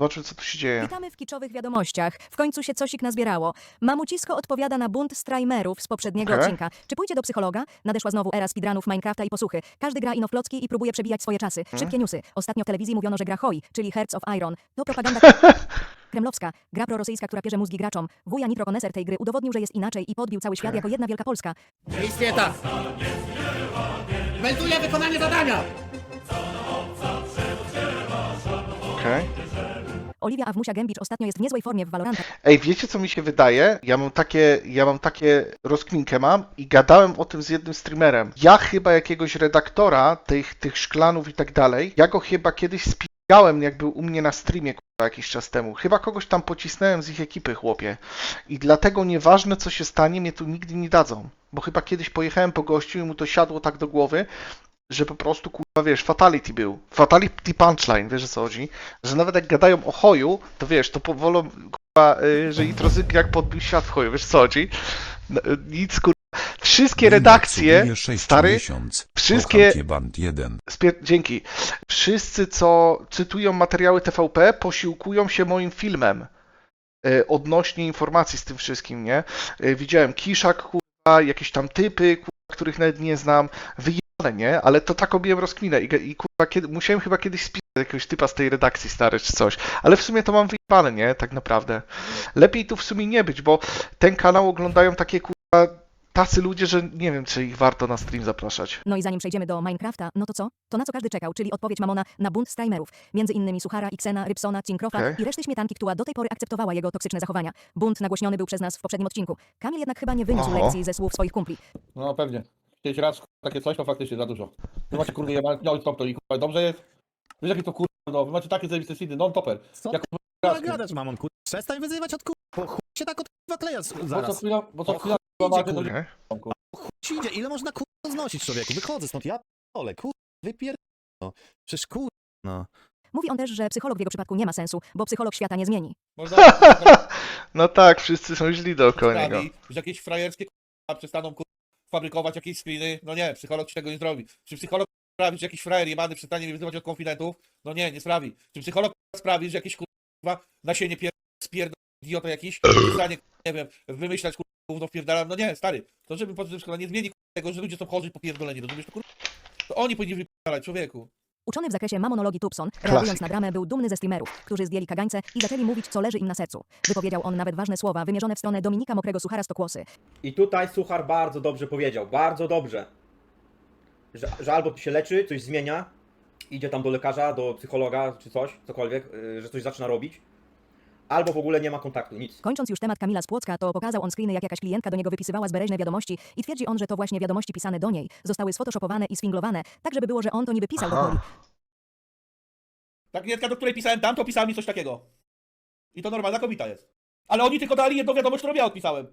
Zobaczmy, co tu się dzieje. Witamy w kiczowych wiadomościach. W końcu się cosik nazbierało. Mamucisko odpowiada na bunt strajmerów z poprzedniego Okej. odcinka. Czy pójdzie do psychologa? Nadeszła znowu era speedrunów Minecrafta i posłuchy. Każdy gra ino w klocki i próbuje przebijać swoje czasy. Mhm. Szybkie newsy. Ostatnio w telewizji mówiono, że gra HOI, czyli Hearts of Iron. To propaganda kremlowska. Gra prorosyjska, która pierze mózgi graczom. Wuja Nitro koneser tej gry udowodnił, że jest inaczej i podbił cały świat jako jedna wielka Polska. Istnieje tak. Melduję wykonanie zadania. Okej. Oliwia Awmusia Gębicz ostatnio jest w niezłej formie w Valoranta. Ej, wiecie co mi się wydaje? Ja mam takie, ja mam takie rozkminkę mam i gadałem o tym z jednym streamerem. Ja chyba jakiegoś redaktora tych, tych szklanów i tak dalej, ja go chyba kiedyś spijałem, jak był u mnie na streamie jakiś czas temu. Chyba kogoś tam pocisnąłem z ich ekipy, chłopie. I dlatego nieważne co się stanie, mnie tu nigdy nie dadzą. Bo chyba kiedyś pojechałem po gościu i mu to siadło tak do głowy, że po prostu, kurwa, wiesz, fatality był. Fatality punchline, wiesz o co chodzi? Że nawet jak gadają o hoju, to wiesz, to powolą, kurwa, y, że Introzyk jak podbił świat w hoju, wiesz co chodzi? No, y, Nic, kurwa. Wszystkie redakcje, stary, wszystkie- Band 1. Spier- dzięki. Wszyscy, co cytują materiały TVP, posiłkują się moim filmem e, odnośnie informacji z tym wszystkim, nie? E, Widziałem Kiszak, kurwa, jakieś tam typy, kurwa, których nawet nie znam, wyjebane, nie? Ale to taką miałem rozkminę i, i kurwa, kiedy, musiałem chyba kiedyś spisać jakiegoś typa z tej redakcji stary czy coś, ale w sumie to mam wyjebane, nie? Tak naprawdę. Lepiej tu w sumie nie być, bo ten kanał oglądają takie, kurwa, tacy ludzie, że nie wiem, czy ich warto na stream zapraszać. No i zanim przejdziemy do Minecrafta, no to co? To na co każdy czekał, czyli odpowiedź Mamona na bunt strajmerów. Między innymi Suchara, Xena, Rybsona, Cinkrofa Okej. i reszty śmietanki, która do tej pory akceptowała jego toksyczne zachowania. Bunt nagłośniony był przez nas w poprzednim odcinku. Kamil jednak chyba nie wyniósł Oho. lekcji ze słów swoich kumpli. No pewnie. Kiedyś raz takie coś, to faktycznie za dużo. Wy macie kurde jebane, no i stop to i kurwa, dobrze jest. Wiesz jakie to kurwa, no, wy macie takie zajebiste seedy, non topper. Co Jak kurwa gadasz, mamon, kurwa? Przestań wyzywać od kurwa. Po chuj się tak od kurwa kleja z- bo co zaraz. chwila, bo co O chwila, kurwa, idzie, macie, kurwa. to Nie? kurwa. Chuj ci idzie, ile można kurwa znosić człowieku? Wychodzę stąd, ja ole, kurwa, wypier... No. Przecież kurwa, no. Mówi on też, że psycholog w jego przypadku nie ma sensu, bo psycholog świata nie zmieni. Można No tak, wszyscy są źli dookoła niego. sprawi, że jakieś frajerskie kurwa przestaną kurwa, fabrykować jakieś screeny, no nie, psycholog ci tego nie zrobi. Czy psycholog sprawi, że jakiś frajer jebany przestanie mnie wyzywać od konfidentów? No nie, nie sprawi. Czy psycholog sprawi, że jakiś kurwa nasienie pier... spierdol idiota jakiś, przestanie, nie wiem, wymyślać kurwa gówno wpierdalam? No nie, stary. To żeby potem szkoda nie zmieni kurwa, tego, że ludzie są chorzy popierdoleni, rozumiesz to kurwa? To oni powinni wypierdalać, człowieku. Uczony w zakresie mamonologii Tubson, reagując na dramę, był dumny ze streamerów, którzy zdjęli kagańce i zaczęli mówić, co leży im na sercu. Wypowiedział on nawet ważne słowa, wymierzone w stronę Dominika Mokrego Suchara Stokłosy. I tutaj Suchar bardzo dobrze powiedział, bardzo dobrze. Że, że albo się leczy, coś zmienia, idzie tam do lekarza, do psychologa czy coś, cokolwiek, yy, że coś zaczyna robić, albo w ogóle nie ma kontaktu, nic. Kończąc już temat Kamila z Płocka, to pokazał on screeny, jak jakaś klientka do niego wypisywała zbereźne wiadomości i twierdzi on, że to właśnie wiadomości pisane do niej zostały sfotoshopowane i sfinglowane, tak żeby było, że on to niby pisał do Aha. Poli. Ta klientka, do której pisałem tam, to pisała mi coś takiego. I to normalna kobieta jest. Ale oni tylko dali jedną wiadomość, którą ja odpisałem.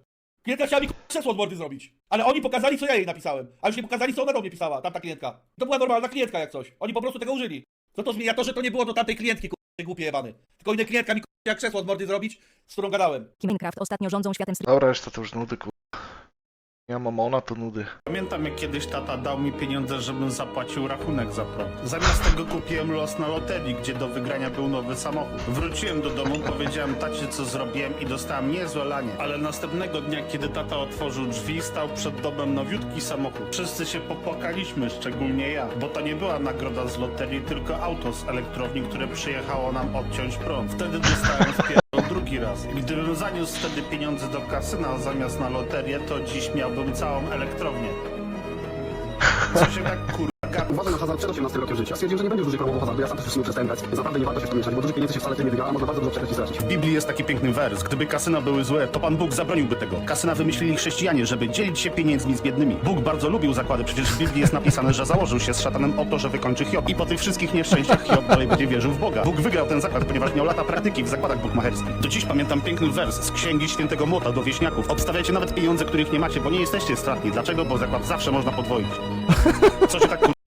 Klientka chciała mi krzesło od mordy zrobić. Ale oni pokazali, co ja jej napisałem. A już nie pokazali, co ona do mnie pisała, tamta klientka. To była normalna klientka jak coś. Oni po prostu tego użyli. Co to zmienia? To, że to nie było do tamtej klientki, k***a, głupie jebany. Tylko inna klientka mi k***a, krzesło od mordy zrobić, z którą gadałem. Minecraft ostatnio rządzą światem Dobra, reszta to już nudy, kurwa. Ja mamona to nudy. Pamiętam jak kiedyś tata dał mi pieniądze, żebym zapłacił rachunek za prąd. Zamiast tego kupiłem los na loterii, gdzie do wygrania był nowy samochód. Wróciłem do domu, powiedziałem tacie co zrobiłem i dostałem niezłe lanie. Ale następnego dnia, kiedy tata otworzył drzwi, stał przed domem nowiutki samochód. Wszyscy się popłakaliśmy, szczególnie ja, bo to nie była nagroda z loterii, tylko auto z elektrowni, które przyjechało nam odciąć prąd. Wtedy dostałem wpierdol drugi raz. Gdybym zaniósł wtedy pieniądze do kasyna zamiast na loterię, to dziś miałbym całą elektrownię. Co się tak kurwa hazard przed 18 rokiem życia. Stwierdziłem, że nie będzie już dużej próbował hazardu. Ja sam też przestałem grać. Naprawdę nie warto się w to mieszać, bo dużych pieniędzy się wcale tym nie wygra, a można bardzo dużo przegrać i stracić. W Biblii jest taki piękny wers. Gdyby kasyna były złe, to Pan Bóg zabroniłby tego. Kasyna wymyślili chrześcijanie, żeby dzielić się pieniędzmi z biednymi. Bóg bardzo lubił zakłady, przecież w Biblii jest napisane, że założył się z szatanem o to, że wykończy Hiob. I po tych wszystkich nieszczęściach Hiob dalej będzie wierzył w Boga. Bóg wygrał ten zakład, ponieważ miał lata praktyki w zakładach bukmacherskich. Do dziś pamiętam piękny wers z księgi świętego Młota do wieśniaków. Obstawiajcie nawet pieniądze, których nie macie, bo nie jesteście stratni. Dlaczego? Bo zakład zawsze można podwoić. Co się tak.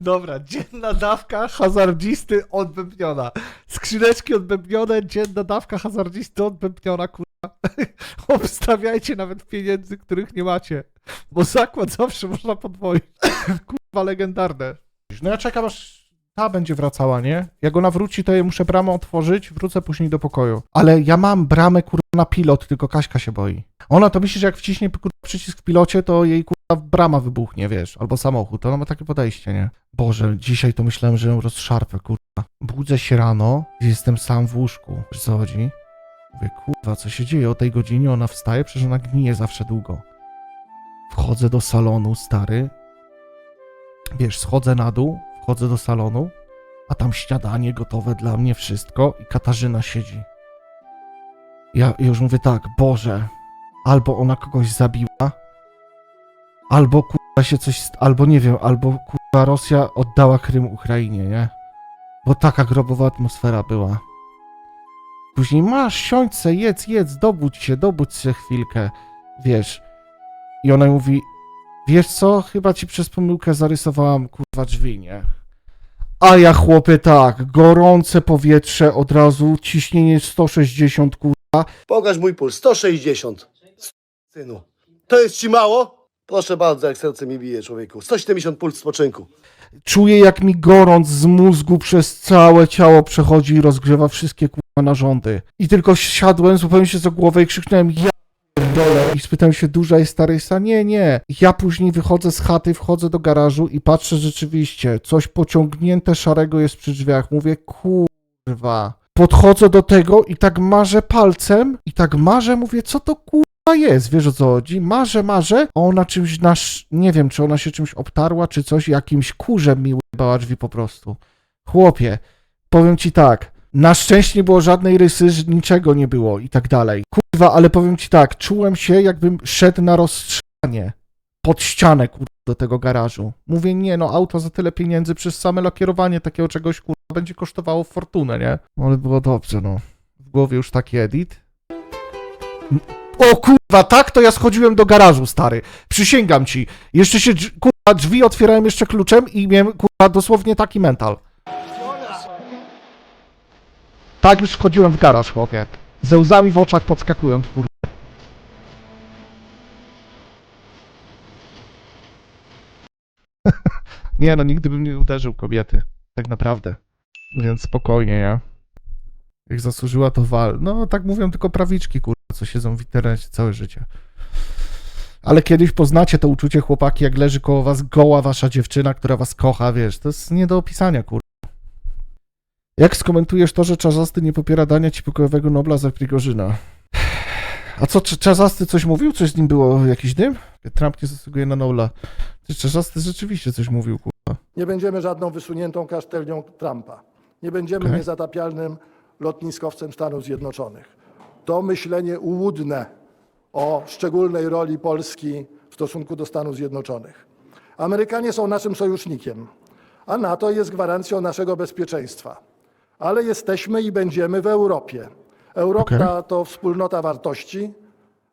Dobra, dzienna dawka hazardzisty odbębniona. Skrzyneczki odbębnione, dzienna dawka hazardzisty odbębniona, kurwa. Obstawiajcie nawet pieniędzy, których nie macie. Bo zakład zawsze można podwoić. kurwa, legendarne. No ja czekam aż ta będzie wracała, nie? Jak ona wróci, to jej muszę bramę otworzyć, wrócę później do pokoju. Ale ja mam bramę, kurwa, na pilot, tylko Kaśka się boi. Ona to myśli, że jak wciśnie przycisk w pilocie, to jej kurwa brama wybuchnie, wiesz, albo samochód. Ona ma takie podejście, nie? Boże, dzisiaj to myślałem, że ją rozszarpę, kurwa. Budzę się rano, jestem sam w łóżku. Wiesz co chodzi? Mówię, kurwa, co się dzieje o tej godzinie? Ona wstaje, przecież ona gnije zawsze długo. Wchodzę do salonu, stary. Wiesz, schodzę na dół, wchodzę do salonu, a tam śniadanie gotowe dla mnie, wszystko i Katarzyna siedzi. Ja już mówię tak, Boże, albo ona kogoś zabiła, albo kurwa się coś, albo nie wiem, albo kurwa Rosja oddała Krym Ukrainie, nie? Bo taka grobowa atmosfera była. Później masz, siądź se, jedz, jedz, dobudź się, dobudź się chwilkę, wiesz. I ona mówi, wiesz co, chyba ci przez pomyłkę zarysowałam kurwa drzwi, nie? A ja chłopie tak, gorące powietrze od razu, ciśnienie 160 kurwa. Pokaż mój puls. 160. Synu. To jest ci mało? Proszę bardzo, jak serce mi bije, człowieku. 170 puls spoczynku. Czuję jak mi gorąc z mózgu przez całe ciało przechodzi i rozgrzewa wszystkie kurwa narządy. I tylko siadłem, zupełnie się za głowę i krzyknąłem ja dole i spytałem się duża jest Starysa? Nie, nie. Ja później wychodzę z chaty, wchodzę do garażu i patrzę rzeczywiście, coś pociągnięte szarego jest przy drzwiach. Mówię kurwa. Podchodzę do tego i tak marzę palcem i tak marzę, mówię co to kurwa jest, wiesz o co chodzi? Marzę, marzę, ona czymś nasz, nie wiem, czy ona się czymś obtarła, czy coś, jakimś kurzem mi bała drzwi po prostu. Chłopie, powiem ci tak, na szczęście nie było żadnej rysy, niczego nie było i tak dalej. Kurwa, ale powiem ci tak, czułem się jakbym szedł na rozstrzanie pod ścianę, kurwa, do tego garażu. Mówię, nie no, auto za tyle pieniędzy przez same lakierowanie takiego czegoś, kurwa, będzie kosztowało fortunę, nie? No, Ale było dobrze, no. W głowie już taki edit. O kurwa, tak to ja schodziłem do garażu, stary. Przysięgam ci. Jeszcze się, kurwa, drzwi otwierałem jeszcze kluczem i miałem, kurwa, dosłownie taki mental. Tak już wchodziłem w garaż, chłopie. Ze łzami w oczach podskakując, kurwa. nie no, nigdy bym nie uderzył kobiety. Tak naprawdę. Więc spokojnie, ja. Jak zasłużyła, to wal. No, tak mówią tylko prawiczki, kurwa, co siedzą w internecie całe życie. Ale kiedyś poznacie to uczucie, chłopaki, jak leży koło was goła wasza dziewczyna, która was kocha, wiesz, to jest nie do opisania, kurwa. Jak skomentujesz to, że Czarzasty nie popiera dania ci pokojowego Nobla za Prigorzyna? A co, Cz- Czarzasty coś mówił? Coś z nim było? Jakiś dym? Trump nie zasługuje na Nobla. Ty, Czarzasty rzeczywiście coś mówił, kurwa. Nie będziemy żadną wysuniętą kasztelnią Trumpa. Nie będziemy Okej. niezatapialnym lotniskowcem Stanów Zjednoczonych. To myślenie ułudne o szczególnej roli Polski w stosunku do Stanów Zjednoczonych. Amerykanie są naszym sojusznikiem, a NATO jest gwarancją naszego bezpieczeństwa. Ale jesteśmy i będziemy w Europie. Europa Okej. to wspólnota wartości,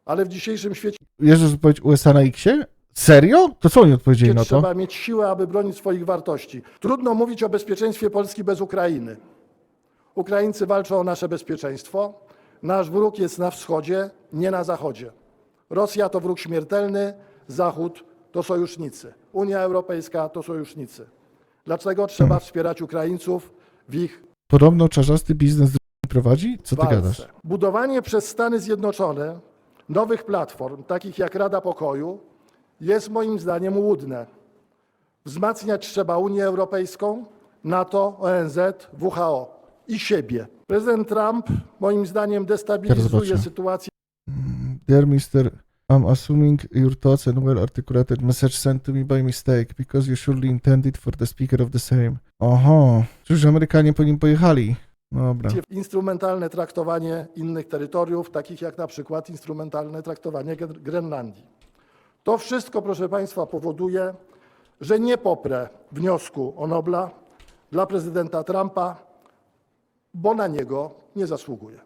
ale w dzisiejszym świecie Jezus odpowiedź USA na X-ie? Serio? To co oni odpowiedzieli na to? trzeba mieć siłę, aby bronić swoich wartości. Trudno mówić o bezpieczeństwie Polski bez Ukrainy. Ukraińcy walczą o nasze bezpieczeństwo. Nasz wróg jest na wschodzie, nie na zachodzie. Rosja to wróg śmiertelny, Zachód to sojusznicy. Unia Europejska to sojusznicy. Dlaczego trzeba wspierać Ukraińców w ich Podobno czarzasty biznes prowadzi? Co ty walce? gadasz? Budowanie przez Stany Zjednoczone nowych platform, takich jak Rada Pokoju, jest moim zdaniem łudne. Wzmacniać trzeba Unię Europejską, NATO, ONZ, WHO i siebie. Prezydent Trump moim zdaniem destabilizuje sytuację Dear Mr. I'm assuming your thoughts and well articulated message sent to me by mistake because you surely intended for the speaker of the same. Oho, czyż Amerykanie po nim pojechali? Dobra. instrumentalne traktowanie innych terytoriów, takich jak na przykład instrumentalne traktowanie Gren- Grenlandii. To wszystko, proszę Państwa, powoduje, że nie poprę wniosku o Nobla dla prezydenta Trumpa, bo na niego nie zasługuje.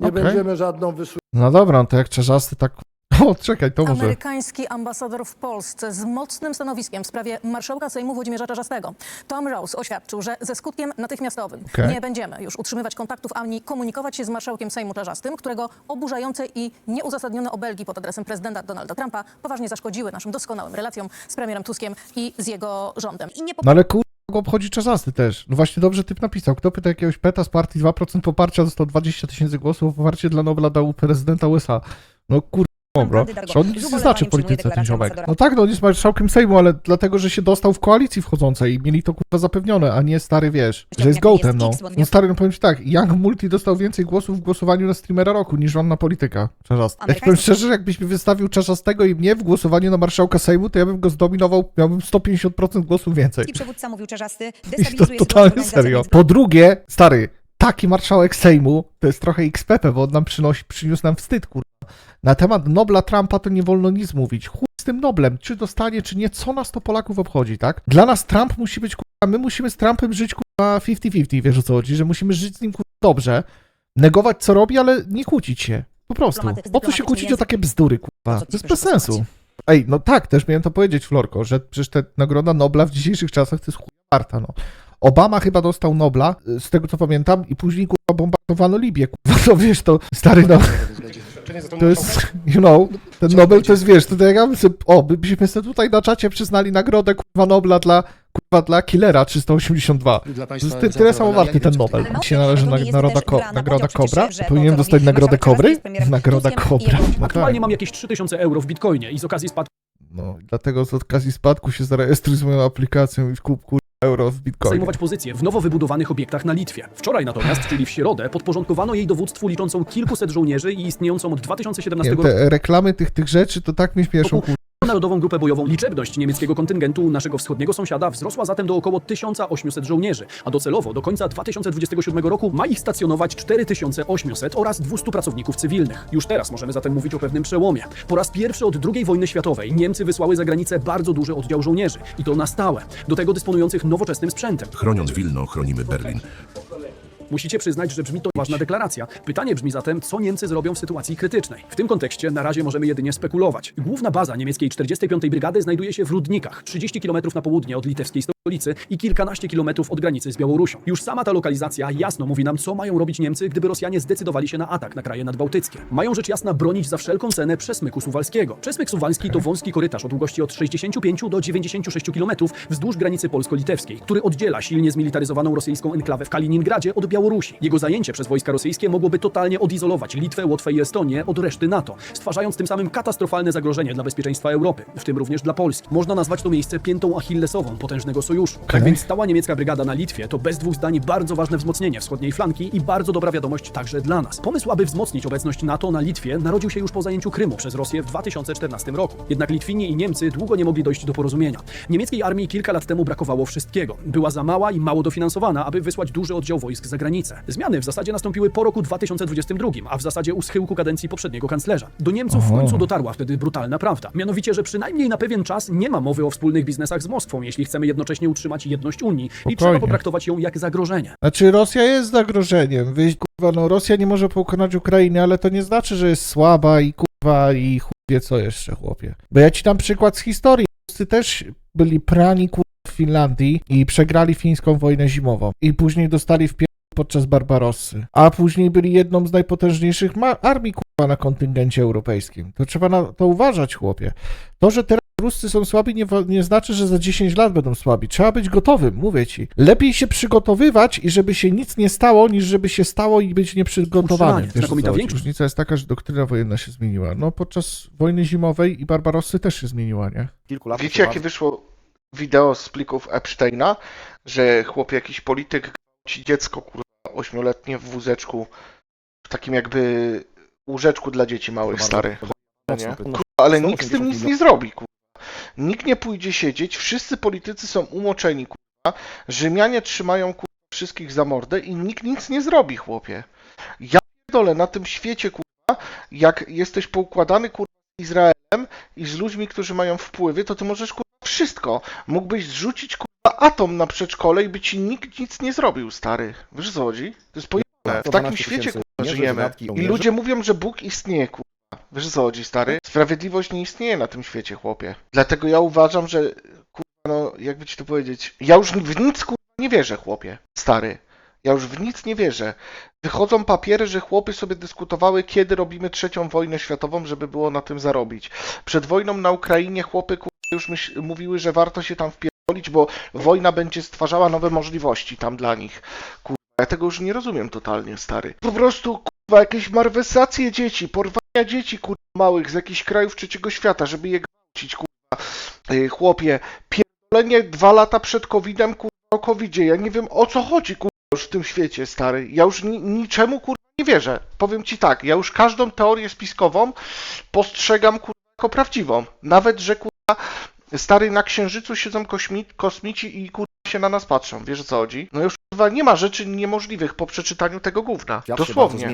Nie Okej. będziemy żadną wysuniętą No dobra, no to jak czarzasty tak... O, czekaj, to może... Amerykański ambasador w Polsce z mocnym stanowiskiem w sprawie marszałka Sejmu Włodzimierza Czarzastego. Tom Rose oświadczył, że ze skutkiem natychmiastowym Okej. nie będziemy już utrzymywać kontaktów ani komunikować się z marszałkiem Sejmu Czarzastym, którego oburzające i nieuzasadnione obelgi pod adresem prezydenta Donalda Trumpa poważnie zaszkodziły naszym doskonałym relacjom z premierem Tuskiem i z jego rządem. I nie No ale kur... go obchodzi czasasty też. No właśnie dobrze typ napisał. Kto pyta jakiegoś peta z partii 2% poparcia, dostał 20 tysięcy głosów, poparcie dla Nobla dał prezydenta USA. No kur... Dobra, że on nic nie znaczy w polityce ten ziomek. No tak, no on jest marszałkiem Sejmu, ale dlatego, że się dostał w koalicji wchodzącej i mieli to kurwa zapewnione, a nie stary, wiesz, że jest gołtem, no. No stary, no powiem ci tak, Young Multi dostał więcej głosów w głosowaniu na streamera roku niż on na polityka. Czarzasty. Ja ci powiem szczerze, jakbyś mi wystawił Czarzastego i mnie w głosowaniu na marszałka Sejmu, to ja bym go zdominował, miałbym 150% głosów więcej. przywódca mówił Czarzasty, I to totalnie serio. Po drugie, stary, taki marszałek Sejmu to jest trochę XPP, bo on nam przynosi, przyniósł nam wstyd, kurwa. Na temat Nobla Trumpa to nie wolno nic mówić. Chuj z tym Noblem, czy dostanie, czy nie, co nas to Polaków obchodzi, tak? Dla nas Trump musi być, kurwa, my musimy z Trumpem żyć, kurwa, 50-50, wiesz o co chodzi, że musimy żyć z nim, kurwa, dobrze, negować co robi, ale nie kłócić się. Po prostu. Po co się kłócić o takie bzdury, kurwa? To jest bez sensu. Ej, no tak, też miałem to powiedzieć, Florko, że przecież ta nagroda Nobla w dzisiejszych czasach to jest chuj warta, no. Obama chyba dostał Nobla, y, z tego co pamiętam, i później kurwa bombardowano Libię, kurwa, to wiesz, to stary, no, to jest, you know, ten Nobel to jest, wiesz, to tak jakby sobie, o, by- byśmy sobie tutaj na czacie przyznali nagrodę, kurwa, Nobla dla, kurwa, dla Killera 382. To jest ty, tyle samo warty ten Nobel. Mi się należy na, nagroda, ko, nagroda Kobra, powinienem dostać nagrodę Kobry? Nagroda Kobra. No tak. mam jakieś 3000 euro w bitcoinie i z okazji spadku No, dlatego z okazji spadku się zarejestruj z moją aplikacją i kup kur... euro w Bitcoinie. zajmować pozycję w nowo wybudowanych obiektach na Litwie. Wczoraj natomiast, czyli w środę, podporządkowano jej dowództwu liczącą kilkuset żołnierzy i istniejącą od 2017 Nie, roku te reklamy tych, tych rzeczy to tak mnie śmieszą, kur... Narodową Grupę Bojową. Liczebność niemieckiego kontyngentu naszego wschodniego sąsiada wzrosła zatem do około 1800 żołnierzy, a docelowo do końca 2027 roku ma ich stacjonować 4800 oraz 200 pracowników cywilnych. Już teraz możemy zatem mówić o pewnym przełomie. Po raz pierwszy od II wojny światowej Niemcy wysłały za granicę bardzo duży oddział żołnierzy i to na stałe, do tego dysponujących nowoczesnym sprzętem. Chroniąc Wilno, chronimy Berlin. Musicie przyznać, że brzmi to ważna deklaracja. Pytanie brzmi zatem, co Niemcy zrobią w sytuacji krytycznej. W tym kontekście na razie możemy jedynie spekulować. Główna baza niemieckiej 45. Brygady znajduje się w Rudnikach, 30 km na południe od litewskiej stolicy i kilkanaście kilometrów od granicy z Białorusią. Już sama ta lokalizacja jasno mówi nam, co mają robić Niemcy, gdyby Rosjanie zdecydowali się na atak na kraje nadbałtyckie. Mają rzecz jasna bronić za wszelką cenę przesmyku suwalskiego. Przesmyk suwalski to wąski korytarz o długości od 65 do 96 km wzdłuż granicy polsko-litewskiej, który oddziela silnie zmilitaryzowaną rosyjską enklawę w Kaliningradzie od Białorusi. Jego zajęcie przez wojska rosyjskie mogłoby totalnie odizolować Litwę, Łotwę i Estonię od reszty NATO, stwarzając tym samym katastrofalne zagrożenie dla bezpieczeństwa Europy, w tym również dla Polski. Można nazwać to miejsce piętą achillesową potężnego sojuszu. Tak więc stała niemiecka brygada na Litwie to bez dwóch zdań bardzo ważne wzmocnienie wschodniej flanki i bardzo dobra wiadomość także dla nas. Pomysł, aby wzmocnić obecność NATO na Litwie narodził się już po zajęciu Krymu przez Rosję w 2014 roku. Jednak Litwini i Niemcy długo nie mogli dojść do porozumienia. Niemieckiej armii kilka lat temu brakowało wszystkiego. Była za mała i mało dofinansowana, aby wysłać duży oddział wojsk za granicę. Zmiany w zasadzie nastąpiły po roku 2022, a w zasadzie u schyłku kadencji poprzedniego kanclerza. Do Niemców w końcu dotarła wtedy brutalna prawda. Mianowicie, że przynajmniej na pewien czas nie ma mowy o wspólnych biznesach z Moskwą, jeśli chcemy jednocześnie utrzymać jedność Unii i trzeba Spokojnie. potraktować ją jak zagrożenie. Znaczy Rosja jest zagrożeniem, Wy, kurwa, no Rosja nie może pokonać Ukrainy, ale to nie znaczy, że jest słaba i kurwa i chuj wie co jeszcze, chłopie. Bo ja ci dam przykład z historii. Ruscy też byli prani kurwa w Finlandii i przegrali fińską wojnę zimową i później dostali w podczas Barbarossy, a później byli jedną z najpotężniejszych armii kurwa na kontyngencie europejskim. To trzeba na to uważać, chłopie. To, że teraz Ruscy są słabi, nie, nie znaczy, że za 10 lat będą słabi. Trzeba być gotowym, mówię ci. Lepiej się przygotowywać i żeby się nic nie stało, niż żeby się stało i być nieprzygotowanym. Znakomita większość. Różnica jest taka, że doktryna wojenna się zmieniła. No, podczas wojny zimowej i Barbarossy też się zmieniła, nie? Kilku lat Wiecie, jakie wyszło wideo z plików Epsteina, że chłop jakiś polityk ci dziecko, kurwa, ośmioletnie w wózeczku, w takim jakby łóżeczku dla dzieci małych, stary. Kurwa, ale nikt z tym nic nie zrobi, kurwa. Nikt nie pójdzie siedzieć, wszyscy politycy są umoczeni, kurwa. Rzymianie trzymają, kurwa, wszystkich za mordę i nikt nic nie zrobi, chłopie. Ja pierdolę, na tym świecie, kurwa, jak jesteś poukładany, kurwa, z Izraelem i z ludźmi, którzy mają wpływy, to ty możesz, kurwa, wszystko. Mógłbyś zrzucić, kurwa, atom na przedszkole i by ci nikt nic nie zrobił, stary. Wiesz co chodzi? To jest pojemne. W takim świecie, kurwa, żyjemy. I ludzie mówią, że Bóg istnieje, kurwa. Wiesz co chodzi, stary? Sprawiedliwość nie istnieje na tym świecie, chłopie. Dlatego ja uważam, że, kurwa, no, jakby ci to powiedzieć, ja już w nic, kurwa, nie wierzę, chłopie. Stary. Ja już w nic nie wierzę. Wychodzą papiery, że chłopy sobie dyskutowały, kiedy robimy trzecią wojnę światową, żeby było na tym zarobić. Przed wojną na Ukrainie chłopy kurwa, już mówiły, że warto się tam wpierdolić, pierdolić, bo wojna będzie stwarzała nowe możliwości tam dla nich. Kurwa, ja tego już nie rozumiem totalnie, stary. Po prostu, kurwa, jakieś marwesacje dzieci, porwania dzieci, kurwa, małych z jakichś krajów trzeciego świata, żeby je gwałcić, kurwa. Chłopie, pierdolenie dwa lata przed COVID-em, kurwa, o COVID-zie. Ja nie wiem, o co chodzi, kurwa, już w tym świecie, stary. Ja już ni niczemu, kurwa, nie wierzę. Powiem ci tak, ja już każdą teorię spiskową postrzegam, kurwa, jako prawdziwą. Nawet, że, kurwa, stary, na Księżycu siedzą kosmici i, kurwa, się na nas patrzą. Wiesz o co chodzi? No już, kurwa, nie ma rzeczy niemożliwych po przeczytaniu tego gówna. Dosłownie.